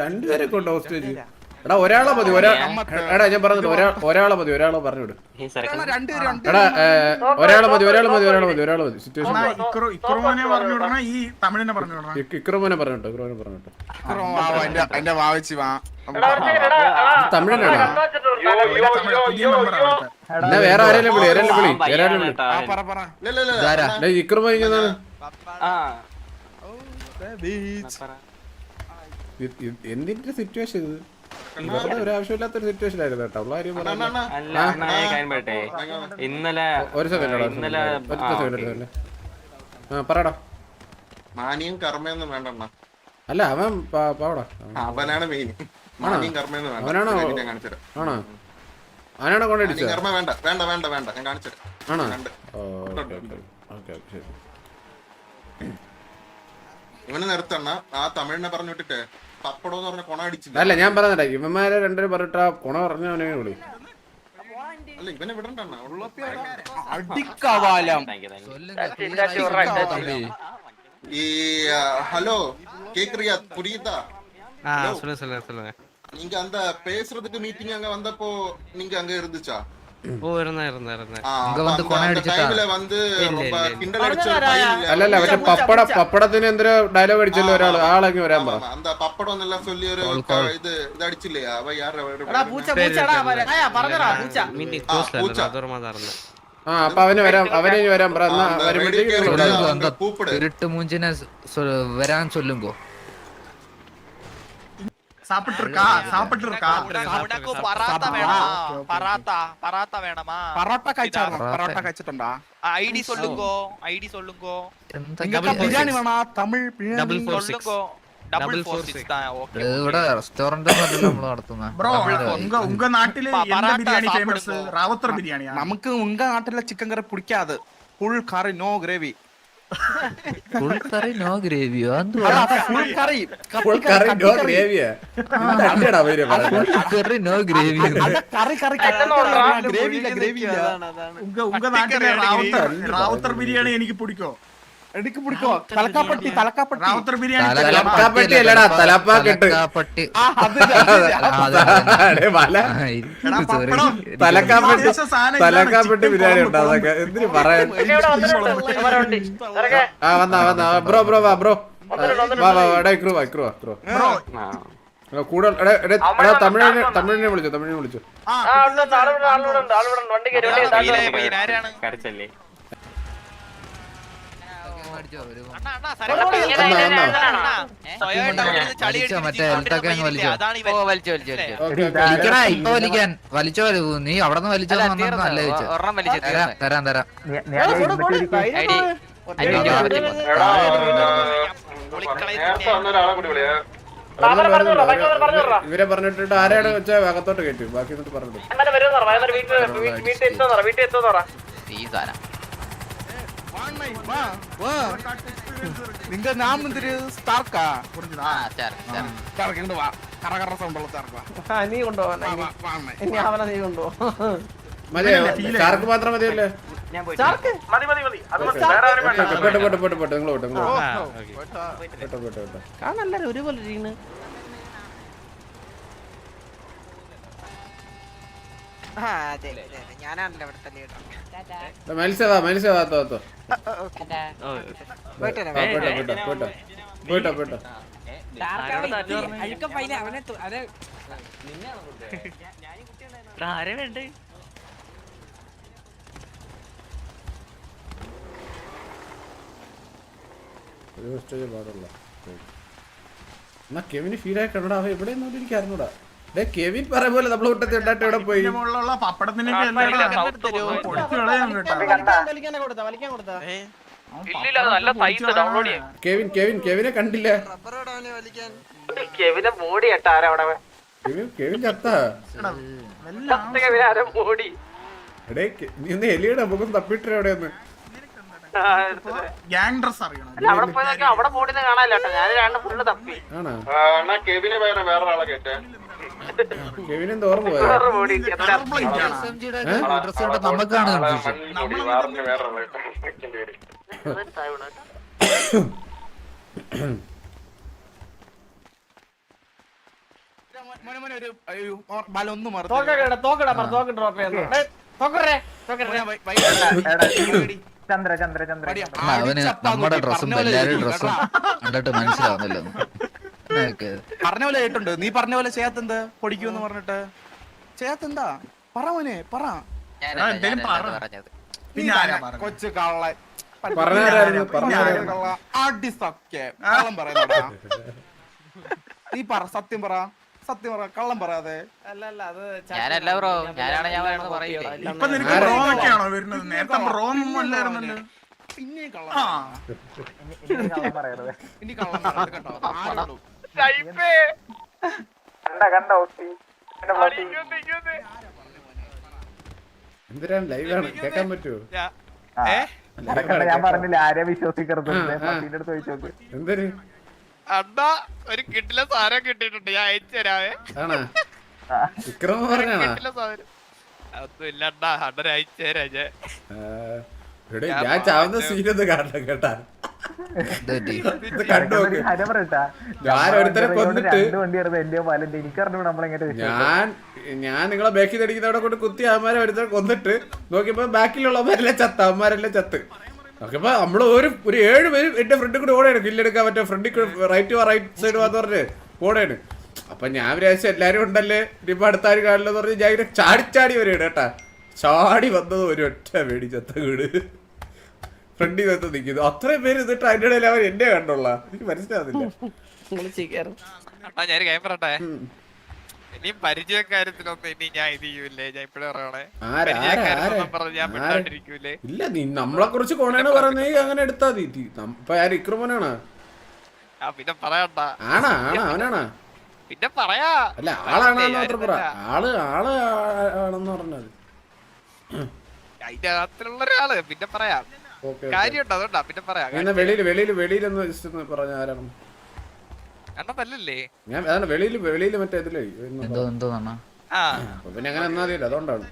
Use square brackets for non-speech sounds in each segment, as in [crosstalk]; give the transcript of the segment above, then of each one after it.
രണ്ടുപേരെ കൊണ്ട് ഹോസ്റ്റേജ് എടാ ഒരാളെ മതി ഒരാ എടാ ഞാൻ പറഞ്ഞത് ഒരാ ഒരാളെ മതി ഒരാളെ പറഞ്ഞു വിടും. രണ്ട് രണ്ട് എടാ ഒരാളെ മതി ഒരാളെ മതി ഒരാളെ മതി ഒരാളെ മതി. സിറ്റുവേഷൻ എന്നാ ഇക്രോ ഇക്രോനെ പറഞ്ഞു വിടണ? ഈ തമിഴിനെ പറഞ്ഞു വിടണ? ഇക്രമനെ പറഞ്ഞിട്ടോ ഇക്രമനെ പറഞ്ഞിട്ടോ എന്റെ വാവച്ചി വാ. തമിഴിനാണോ? എന്നാ വേറെ ആരെങ്കിലും വിളി ആരെങ്കിലും വിളി വേറെ ആരെങ്കിലും വിളി. ആ, പറ പറ. ഡേയ്, ഇക്രമ ഇത് എന്തിന്റെ സിറ്റുവേഷൻ ഇത്? വെറുതെ ഒരു സിറ്റുവേഷൻ ആയിരുന്നു കേട്ടോ. ഉള്ള കാര്യം അല്ല അണ്ണാ, ഞാൻ കാര്യം പറയട്ടെ. ഇന്നലെ ഒരു സെക്കൻഡ് ഇന്നലെ ഒറ്റ സെക്കൻഡ്. ആ പറയടാ മാനിയും കർമ്മയൊന്നും വേണ്ട അല്ല അവൻ പാവടാ. അവനാണ് മെയിൻ മാനിയും കർമ്മയൊന്നും വേണ്ട. അവനാണോ? ഞാൻ കാണിച്ചുതരാം ആണോ? അവനാണോ കൊണ്ടടിച്ചത് കർമ്മ വേണ്ട. വേണ്ട വേണ്ട വേണ്ട. ഞാൻ കാണിച്ചുതരാം ആണോ? കണ്ട്. Okay, okay. ഓക്കേ, ഓക്കേ, ശരി. ഇവനെ നിർത്തണ്ണ. ആ തമിഴിനെ പറഞ്ഞു വിട്ടിട്ട്. പപ്പടം എന്ന് പറഞ്ഞ കൊണ അടിച്ചില്ല അല്ല ഞാൻ പറഞ്ഞില്ല ഇവന്മാരെ രണ്ടുപേരും പറഞ്ഞിട്ട് ആ കുണ പറഞ്ഞവനെ വിളി അല്ല ഇവനെ വിടണ്ടണ്ണ ഉള്ള അടിക്കവാലം Thank you, thank you. ഈ ആ, ஹலோ கேக்குறியா புரியுதா ஆ சொல்லுங்க சொல்லுங்க சொல்லுங்க நீங்க அந்த பேசுறதுக்கு மீட்டிங் அங்க வந்தப்போ நீங்க அங்க இருந்துச்சா അല്ലല്ല പക്ഷെ പപ്പട പപ്പടത്തിന് എന്തൊരു ഡയലോഗ് അടിച്ചല്ലോ ഒരാൾ ആളങ്ങി വരാൻ പറ. ഒരു ആ അപ്പൊ അവന് വരാം അവന് വരാൻ പറഞ്ഞു വരുമ്പോഴത്തേക്ക് വരാൻ ചൊല്ലുമ്പോ. കഴിച്ചാണോ പൊറോട്ട. പൊറോട്ട കഴിച്ചിട്ടുണ്ടോ ഐ ഡി സൊല്ലുങ്കോ ഐ ഡി സൊല്ലുങ്കോ എന്താ നിങ്ങൾക്ക് ബിരിയാണി വേണോ Tamil double biryani four six സൊല്ലുങ്കോ double Double four four six six. Okay ഇത് ഇവിടെ റെസ്റ്റോറന്റ് ഒന്നും നമ്മൾ നടത്തുന്ന ബ്രോ ഉങ്ക ഉങ്ക നാട്ടിൽ പ- എന്ത പറാട്ട ബിരിയാണി ഫേമസ് സാപ്പിടുമ്പോ. റാവത്തർ ബിരിയാണിയാ നമുക്ക് ഉങ്ക നാട്ടിലെ ചിക്കൻ കറി പിടിക്കാതെ full curry no gravy full curry no ഗ്രേവിയോ. Curry no gravy. ഉങ്ക നാട്ടിലെ റാവത്തർ ബിരിയാണി എനിക്ക് പിടിക്കോ? എനിക്ക് പിടിക്കോ. തലക്കാപ്പട്ടി തലക്കാപ്പട്ടി. റാവത്തർ ബിരിയാണി തലക്കാപ്പട്ടി അല്ലടാ, തലപ്പാക്കെട്ട്. ആ, അത്. തലക്കാപ്പട്ടി. തലക്കാപ്പട്ടി ബിരിയാണി ഉണ്ട് അതൊക്കെ? എന്തിനു പറയാൻ. ആ വന്നാ വന്നാ. ബ്രോ ബ്രോ വാ ബ്രോ. വാ വാ എടാ ഇക്രൂ വാ ഇക്രൂ വാ ഇക്രു കൂടെ എടാ എടാ എടാ തമിഴിനെ തമിഴിനെ വിളിച്ചു തമിഴിനെ വിളിച്ചു. ആ കരച്ചല്ലേ ചളി വലിച്ചോ, അടിച്ച് മറ്റേ ജീവിതം എൽത്തൊക്കെ വലിക്കടാ ഇപ്പൊ വലിക്കാൻ. വലിച്ചോ വലി- നീ അവിടെ നിന്ന് വലിച്ചോ നല്ല ചോദിച്ചു? തരാം തരാം ഇവരെ പറഞ്ഞിട്ട് ആരാണ് വെച്ചാ അകത്തോട്ട് കയറ്റും? ബാക്കി എന്നിട്ട് പറഞ്ഞു വാ, വീട്ടിൽ നിങ്ങ ഞാൻ മുന്തിരി സ്റ്റാർക്കാ സ്റ്റാർക്ക് ഇങ്ങോട്ട് വാ കറ കറ സൗണ്ടുള്ള സ്റ്റാർക്ക് വാ നീ കൊണ്ടുപോകാൻ വാ, വാ, വാ, അമ്മേ. ഇനി അവനെ നീ കൊണ്ടുപോ മതി ഷാർക്ക് മാത്രം മതിയല്ലേ മതി മതി മതി അത് ഓക്കേ, ഓക്കേ, പോട്ടെ പോട്ടെ പോട്ടെ പോട്ടെ നിങ്ങൾ പോട്ടെ നിങ്ങൾ ஆ ஓகே പോട്ടെ പോട്ടെ പോട്ടെ കാണല്ലേ ഒരുപോലെ ഇരിക്കുന്നു ഞാനാണല്ലോ ഇവിടുത്തെ ലീഡർ അവനെ [laughs] ആരെ വേണ്ടേ? ഒരു സ്റ്റേജ് പാടുള്ള. എന്നാ കെവിന് ഫീൽ ആയി കണ്ടടാ അവ എവിടെ എന്നോട് എനിക്ക് അറിഞ്ഞൂടാ. കെവിൻ പറയ പോലെ നമ്മൾ വിട്ടത്തി ഉണ്ടായിട്ട് ഇവിടെ പോയി. ഇതിന്റെ മുകളിലുള്ള പപ്പടത്തിനൊക്കെ പൊളിച്ചു കളയാൻ കേട്ടോ. ഇല്ലില്ല നല്ല സൈസ് ഡൗൺലോഡ് ചെയ്യാം. കെവിൻ കെവിൻ കെവിനെ കണ്ടില്ല. കെവിനെ അവിടെ? കെവിൻ കെവിൻ ചത്ത. കെവിനെ എടേ നീ ഒന്ന് എലിയുടെ മുഖം തപ്പിട്ടേ അവിടെ ഒന്ന് ഗ്യാങ് ഡ്രസ് അറിയണം. അവിടെ പോയി അവിടെ മോടിനെ കാണാനില്ല ഞാൻ രണ്ട് ഫുള്ള് തപ്പി. ആണോ? എന്നാ വേറെ വേറെ ആളെ കേട്ടെ ചന്ദ്ര ചന്ദ്ര നമുക്കാണ് അവന് നമ്മുടെ ഡ്രസ്സും എല്ലാരും ഡ്രസ്സും കണ്ടിട്ട് മനസ്സിലാവുന്നില്ല പറഞ്ഞ പോലെ കേട്ടുണ്ട് നീ പറഞ്ഞ പോലെ ചെയ്യാത്തെന്ത്? പൊടിക്കൂന്ന് പറഞ്ഞിട്ട്. ചെയ്യാത്തെന്താ? പറ മോനെ പറ? കൊച്ചു? കള്ള. നീ പറ സത്യം പറ. സത്യം പറ കള്ളം പറയാതെ. ഞാനല്ല ബ്രോ. ഞാനാണ് ഞാൻ പറയുന്നത് പറയില്ലേ? ഇപ്പൊ നിനക്ക് ഒക്കെയാണോ വരുന്നത്? നേരത്തെ റോം ഒന്നും അല്ലായിരുന്നല്ലോ പിന്നെ കള്ളം ആ ഇനി കള്ളം കേട്ടോ. എന്തിനാണ് ലൈവാണ് കേൾക്കാൻ പറ്റുമോ ഞാൻ പറഞ്ഞില്ല ആരെ വിശ്വസിക്കരുത്. ഒരു കിട്ടില്ല സാധനം കിട്ടിയിട്ടുണ്ട്. ഞാൻ വിക്രമ സാധനം. അണ്ണാ. അണ്ണൻ ഞാൻ. ഞാൻ ചാവുന്ന സീനൊന്നും കാണണം കേട്ടാ. ഞാൻ ഒരുത്തനെ കൊന്നിട്ട് ഞാൻ ഞാൻ നിങ്ങളെ ബാക്കിൽ അടിക്കുന്നവിടെ കൊണ്ട് കുത്തി അവന്മാരെ ഒരുത്തനെ കൊന്നിട്ട് നോക്കിയപ്പോ ബാക്കിലുള്ളവന്മാരെല്ലാം ചത്ത് അവന്മാരെല്ലാം ചത്ത്. നോക്കിയപ്പോ നമ്മൾ ഒരു ഒരു ഏഴ് പേര് എന്റെ ഫ്രണ്ടിൽ കൂടെ ഓടെയാണ്. കില്ലെടുക്കാൻ പറ്റും ഫ്രണ്ടിൽ റൈറ്റ് റൈറ്റ് സൈഡ് വാന്ന് പറഞ്ഞ് ഓടെയാണ്. അപ്പൊ ഞാൻ വിചാരിച്ചു എല്ലാരും ഉണ്ടല്ലേ? ഇനിയിപ്പോ അടുത്താരും കാണില്ലെന്ന് പറഞ്ഞ് ഞാൻ ഇങ്ങനെ ചാടി ചാടി വരികയാണ് കേട്ടാ. ചാടി വന്നത് ഒരു ഒറ്റ വേടി ചത്ത വീട്. ഫ്രണ്ടിൽ വന്ന് നിൽക്കുന്നു അത്രയും പേര് ഇതിട്ട് അതിന്റെ ഇടയിൽ അവൻ എന്നെ കണ്ടുള്ള എനിക്ക് മനസ്സിലാവുന്നില്ല. ഞാൻ കാര്യം പറയട്ടെ? ഇനി പരിചയക്കാര്യത്തിലൊന്നും ഇനി ഞാൻ ഇത് ചെയ്യൂലേ ഇപ്പഴേ പറയണേ. ഇല്ല നീ നമ്മളെ കുറിച്ച് കോണേണ് അങ്ങനെ എടുത്താ നം- ഇപ്പൊ ആര് ഇക്രമനാണ് ആ പിന്നെ പറയണ്ട. ആണാ ആണാ അവനാണാ? പിന്നെ പറയാ. അല്ല ആളാണെന്ന് മാത്രം പറ. ആൾ ആൾ ആണെന്ന് പറഞ്ഞത് അതിന്റെ അകത്തുള്ള ഒരാൾ പിന്നെ പറയാം. കാര്യമുണ്ട്? അതുകൊണ്ടാ. പിന്നെ പറയാം. വെളിയിൽ വെളിയിൽ വെളിയിലൊന്ന് ജസ്റ്റ് ഒന്ന് പറഞ്ഞ ആരാണ്? അണ്ണനല്ലേ ഞാൻ അതാണ് വെളിയിൽ വെളിയിൽ മറ്റേ ഇതിലേ. പിന്നെ അങ്ങനെ അതുകൊണ്ടാണ്.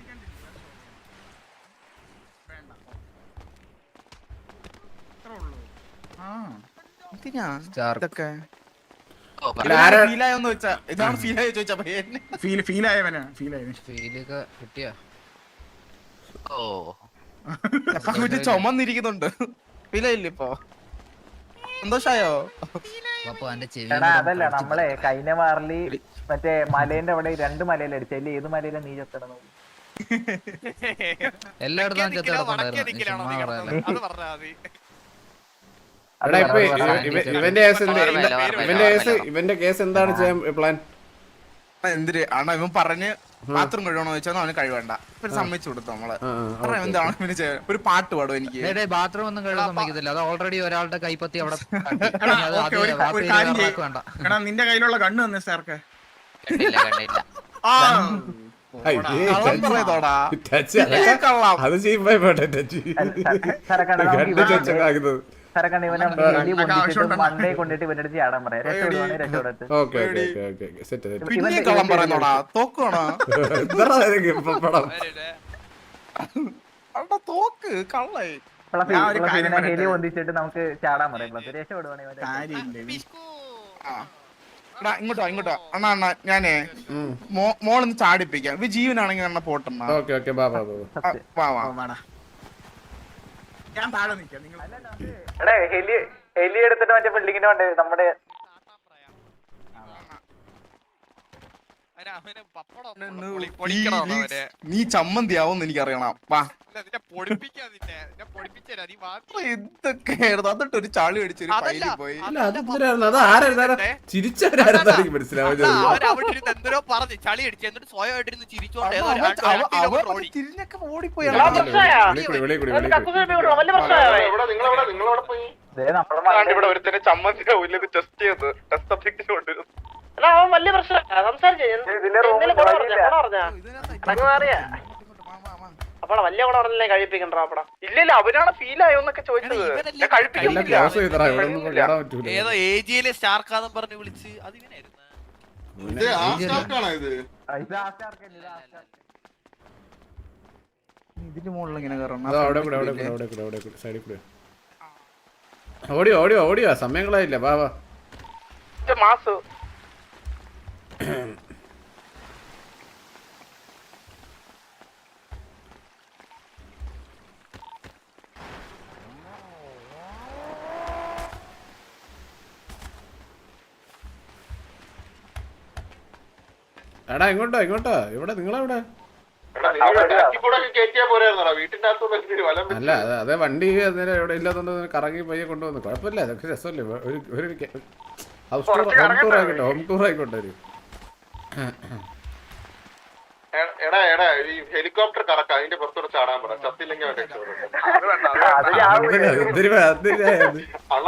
ഫീൽ ഫീൽ ആയവനാ ഫീൽ ആയവൻ ഫീലൊക്കെ കിട്ടിയാ. ഓ. ചുമന്നിരിക്കുന്നുണ്ട്. ഇപ്പൊ സന്തോഷായോ? എടാ അതല്ല നമ്മളെ കഴിഞ്ഞ വാറിൽ മറ്റേ മലേന്റെ അവിടെ രണ്ട് മലയിൽ അടിച്ചല്ലേ ഏത് മലയിലാ നീ ചെത്തണം [laughs] എല്ലായിടത്തും. ഇവന്റെ കേസ് എന്താണ് ചെയ്യാൻ പ്ലാൻ? എന്തിര്? അണ്ണാ ഇവൻ പറഞ്ഞ് ബാത്റൂം കഴുകണോ ചോദിച്ചാൽ അവന് കഴിവേണ്ട. സമ്മതിച്ചു കൊടുത്തു നമ്മൾ. എന്താണ് ഇവന് ചെയ്യാൻ ഒരു പാട്ട് പാടും എനിക്ക്. ബാത്റൂം ഒന്നും കഴുകാൻ സമ്മതിക്കത്തില്ല. അത് ഓൾറെഡി ഒരാളുടെ കൈപ്പത്തി അവിടെ. [laughs] എടാ, അത് അത് വേണ്ട. നിന്റെ കയ്യിലുള്ള കണ്ണ് തന്നെ സാർക്ക്. കണ്ടില്ല കണ്ടില്ല. ആ. അയ്യേ, കള്ളം ടച്ച്. പറയുന്നോടാ ടച്ച് ഇതൊക്കെ കള്ളം അത് ചെയ്യുമ്പോ പോട്ടെ ടച്ച് കണ്ട് ടച്ചൊക്കെ സരക്കണ്ട ഇവനെ അതൊക്കെ പൊട്ടിച്ചിട്ട് ആവശ്യമുണ്ടെന്നാ. മണ്ടേ കൊണ്ടിട്ട് ഇവന്റെ അടുത്ത് ചാടാൻ പറയാം. രക്ഷപ്പെടുവാണെ രക്ഷപ്പെടത്ത് okay okay okay okay set set. പിന്നെ കള്ളം പറയുന്നോടാ തോക്കണോ എന്താടാ നിനക്ക് ഇപ്പൊ പടം. അവിടെ തോക്ക്. കള്ളായി പ്ലസ് ഞാൻ ഒരു പ്ലസ് കാര്യം ഇവനെ ഹെലി പറയട്ടെ. പൊന്തിച്ചിട്ട് നമുക്ക് ചാടാൻ പറയാം പ്ലസ് രക്ഷപ്പെടുവാണെ ഇവന്റെ കാര്യമില്ല. ആ. എടാ ഇങ്ങോട്ടോ ഇങ്ങോട്ടോ അണ്ണാ അണ്ണാ ഞാനേ മോളൊന്ന് ചാടിപ്പിക്കാം. ഇവ ജീവനാണെങ്കിൽ അണ്ണ പോട്ടെണ്ണ ഓക്കെ ഓക്കെ വാ വാ. വാടാ. ഞാൻ താഴെ നിൽക്കാം. നിങ്ങൾ ഹെലി ഹെലി എടുത്തിട്ട് മറ്റേ ബിൽഡിങ്ങിന് വേണ്ടത് നമ്മുടെ അവന് അവന് പപ്പടം ഒന്ന് പൊളി- പൊളിക്കണം അവനെ നീ ചമ്മന്തി ആവുമെന്ന് എനിക്കറിയണം വാ നിന്നെ പൊടിപ്പിക്കാ നിന്നെ നിന്നെ പൊടിപ്പിച്ചരാ നീ വാ ഇതൊക്കെ എന്നിട്ട് ഒരു ചളി ഒരു പൈലി പോയി ചിരിച്ചവരായിരുന്നു എനിക്ക് മനസ്സിലാവുന്നത് പറഞ്ഞു ചളി അടിച്ചു എന്നിട്ട് ചിരിച്ചോണ്ട്. തിരിഞ്ഞൊക്കെ ഓടിപ്പോയി നിങ്ങളവിടെ നിങ്ങളവിടെ പോയി ഇവിടെ ഒരുത്തന്നെ ചമ്മന്തി ടെസ്റ്റ് ചെയ്ത് ടെസ്റ്റ് സബ്ജക്ട് കൊണ്ട് അവൻ വലിയ പ്രശ്നമാണ് സംസാരിച്ചു. അപ്പടാ വലിയ കൂടെ പറഞ്ഞില്ലേ കഴിപ്പിക്കണ്ട അപ്പടാ ഇല്ല ഇല്ല അവനാണ് ഫീൽ ആയോന്നൊക്കെ ചോദിച്ചത് ഏതോ ഏജിയിലെ സ്റ്റാർക്കാന്നും പറഞ്ഞ് വിളിച്ച് ഇതിന്റെ മുകളിൽ ഇങ്ങനെ കയറണം ഓടിയോ ഓടിയോ ഓടിയോ സമയങ്ങളായില്ല വാ വാ. മാസ്. എടാ ഇങ്ങോട്ടോ ഇങ്ങോട്ടോ ഇവിടെ നിങ്ങളെവിടെ? അല്ല അതെ വണ്ടി അന്നേരം എവിടെ ഇല്ലാത്തോണ്ട് കറങ്ങി പയ്യെ കൊണ്ടുവന്നു. കുഴപ്പമില്ല അതൊക്കെ രസമല്ലേ? ഹൗസ് ടൂർ ഹോം ടൂർ ആയിക്കോട്ടെ ഹോം ടൂർ ആയിക്കോട്ടെ ഒരു. എടാ എടാ ഈ ഹെലികോപ്റ്റർ കറക്ക അതിന്റെ പുറത്തോടെ ചാടാൻ പറ. ചത്തില്ലെങ്കിൽ അവൻ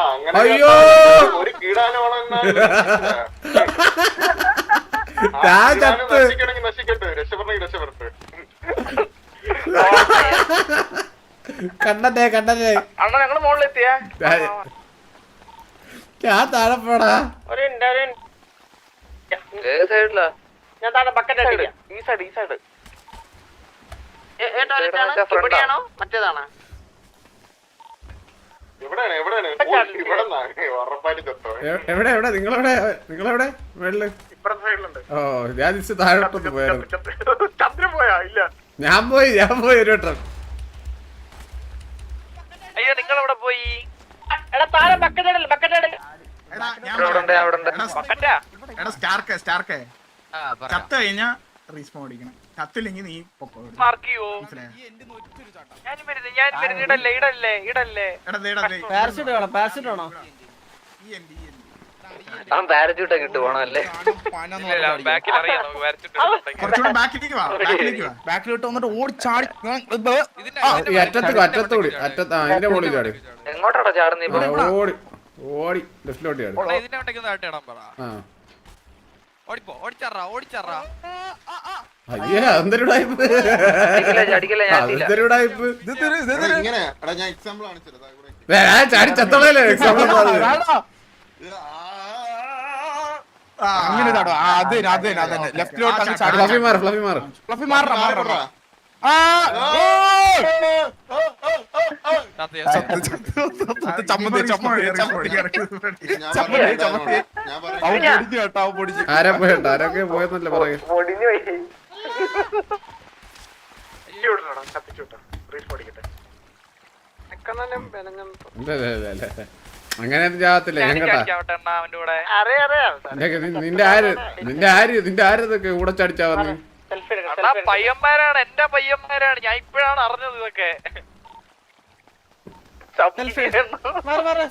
അങ്ങനെ അയ്യോ! ഒരു നശിക്കണമെങ്കിൽ നശിക്കട്ടെ. രക്ഷപ്പെടണമെങ്കിൽ രക്ഷപ്പെടട്ടെ. കണ്ടേ കണ്ടേ അണ്ണ ഞങ്ങൾ മുകളിലെത്തിയാ ഞാൻ താഴെ പോടാ. ഒരു മിനിറ്റ്. ഞാൻ താഴെ ബക്കറ്റ് അടിക്കാം ഈ സൈഡ് ഈ സൈഡ് ഇവിടെയാണോ? മറ്റേതാണോ? എവിടെ എവിടെ? നിങ്ങളെവിടെ നിങ്ങളെവിടെ? വെള്ളി ഇപ്പുറത്തെ സൈഡിലുണ്ട്. ഓ ഞാൻ ഇച്ചിരി താഴോട്ടൊന്ന് പോയായിരുന്നു [laughs] ചന്ദ്രൻ പോയാ? ഇല്ല. ഞാൻ പോയി ഞാൻ പോയി ഒരു വട്ടം. അയ്യോ നിങ്ങൾ എവിടെ പോയി? എടാ താഴെ ബക്കറ്റ് ഇടൽ ബക്കറ്റ് ഇടൽ. എടാ ഞാൻ ഉണ്ട് ബക്കറ്റാ എടാ സ്റ്റാർക്കേ സ്റ്റാർക്കേ. ചത്ത കഴിഞ്ഞാ റീസ്പോൺ അടിക്കണം ചത്തില്ലെങ്കിൽ നീ പൊക്കോ പാരച്യൂട്ട് ഒക്കെ പോണല്ലേ ബാക്കിൽ അറിയാം നമുക്ക് വരച്ചിട്ട് കുറച്ചുകൂടെ ബാക്കിലേക്ക് വാ ബാക്കിലേക്ക് വാ. ബാക്കിലോട്ട് വന്നിട്ട് ഓടി ചാടി. അറ്റത്ത് അറ്റത്ത് അറ്റത്ത് മുകളിൽ ചാടി. എങ്ങോട്ടാടാ ചാടുന്നത് ഓടി ഓടി ലെഫ്റ്റിലോട്ട് ചാടി. ഇതിന്റെ പറ. ആ. ഓടിപ്പോ ഓടിച്ചറാ ഓടിച്ചറാ. അയ്യേ എന്തൊരു ടൈപ്പ്. എന്തൊരു ടൈപ്പ്? ഇങ്ങനെ എടാ ഞാൻ എക്സാമ്പിൾ ഇവിടെ. ഞാൻ ചാടി ചത്തോളല്ലേ എക്സാമ്പിൾ ആ, അങ്ങനെ ഇതാടോ ആ, അത് തന്നെ, അത് തന്നെ, അത് തന്നെ. ലെഫ്റ്റിലോട്ട് അങ്ങ് ചാടി ഫ്ലഫി മാറ് ഫ്ലഫി മാറ്. ഫ്ലഫി മാറണം മാറണം ആരൊക്കെ പോയെന്നല്ലേ പറയൂ. അങ്ങനെ ചാകത്തില്ല ഞാൻ കേട്ടാ നിന്റെ ആര് നിന്റെ ആര് നിന്റെ ആര് ഇതൊക്കെ കൂടെ അണ്ണാ പയ്യന്മാരാണ് എന്റെ പയ്യന്മാരാണ്. ഞാൻ ഇപ്പോഴാണ് അറിഞ്ഞത് ഇതൊക്കെ.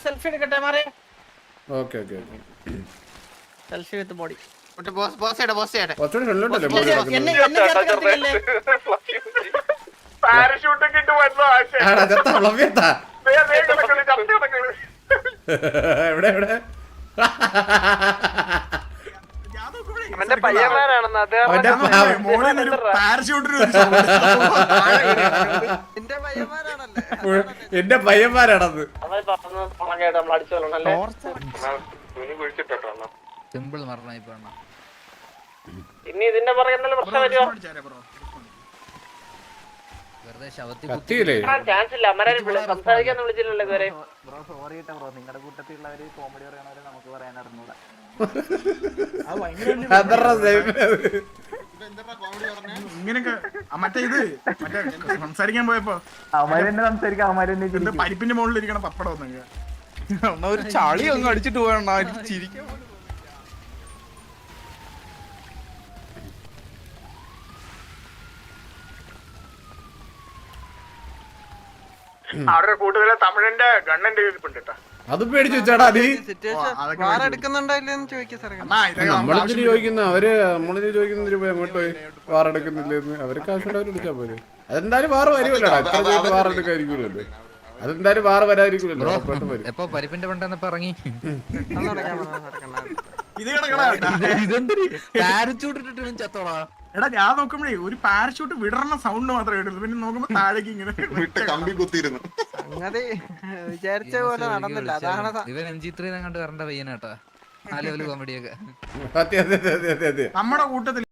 സെൽഫി എടുക്കട്ടെ മാറി. Okay okay okay selfie with body കുറച്ചുകൂടി വെള്ളമുണ്ടല്ലോ മുകളിൽ എന്നെ കിടക്കുന്നത്. എന്നെ ചേർത്ത് നിർത്തിക്കല്ലേ? പാരഷൂട്ട് കിട്ടു വരുന്ന ആശയം എവിടെ ചത്ത കുഴിച്ചിട്ടോ പയ്യന്മാരാണത് സിമ്പിൾ മരണം ഇപ്പൊ. ഇനി ഇതിന്റെ പുറകെ എന്തെങ്കിലും പ്രശ്നം വരുമോ Respawn അടിച്ചാരെ bro. വെറുതെ ശവത്തി കത്തിയില്ലേ? ചാൻസ് ഇല്ല. അമ്മരാരും സംസാരിക്കാൻ വിളിച്ചില്ലല്ലോ ഇതുവരെ. ബ്രോ സോറി കേട്ടോ ബ്രോ. നിങ്ങളുടെ കൂട്ടത്തിലുള്ളവര് കോമഡി പറയണവരെ നമുക്ക് പറയാൻ അറിഞ്ഞൂടാ. അതറ സേഫ് ഇപ്പൊ എന്താ കോമഡി പറഞ്ഞേ ഇങ്ങനെയൊക്കെ മറ്റേ ഇത് മറ്റേ സംസാരിക്കാൻ പോയപ്പോ അവരെന്നെ സംസാരിക്കാം ചിരിക്കും. പരിപ്പിന്റെ മുകളിൽ ഇരിക്കണ പപ്പടം ഒന്നൊക്കെ എന്നാ ഒരു ചളി അങ്ങ് അടിച്ചിട്ട് പോയണ്ണ ചിരിക്കാൻ പോലും. അവരുടെ കൂട്ടത്തിലെ തമിഴിന്റെ ഗണ്ണന്റെ ഇരിപ്പുണ്ട് കേട്ടോ അത് പേടിച്ചു വെച്ചാടാ നീ. നമ്മളെന്തിനു ചോദിക്കുന്ന? അവർ നമ്മളെന്തിനു ചോദിക്കുന്ന രൂപ അങ്ങോട്ട് പോയി വാറെടുക്കുന്നില്ലെന്ന് അവർ ആവശ്യമുള്ളവർ വിളിച്ചാ പോലെ അതെന്തായാലും വാറ് വരുമല്ലോടാ. ഇത്ര ചെയ്തിട്ട് വാറെടുക്കാതിരിക്കുമല്ലോ അതെന്തായാലും വാറ് വരാതിരിക്കുമല്ലോ എപ്പോ പരിപ്പിന്റെ പണ്ടെന്നപ്പോ ഇറങ്ങി? ഇത് കിടക്കണ ഇതെന്തൊരു പാരച്യൂട്ട് ഇട്ടിട്ട് ഇവൻ ചത്തോടാ. എടാ ഞാൻ നോക്കുമ്പോഴേ ഒരു പാരഷൂട്ട് വിടർന്ന സൗണ്ട് മാത്രമേ കേട്ടുള്ളൂ. പിന്നെ നോക്കുമ്പോ താഴേക്ക് ഇങ്ങനെ [laughs] വിട്ട് കമ്പി കുത്തിയിരുന്നു. വിചാരിച്ച പോലെ നടന്നില്ല. അതാണ് ഇവൻ എം ജി ത്രീ കണ്ട് വരേണ്ട പയ്യനാട്ടാ. ആ ലെവൽ കോമഡിയൊക്കെ അതെ അതെ അതെ അതെ അതെ. നമ്മുടെ കൂട്ടത്തിൽ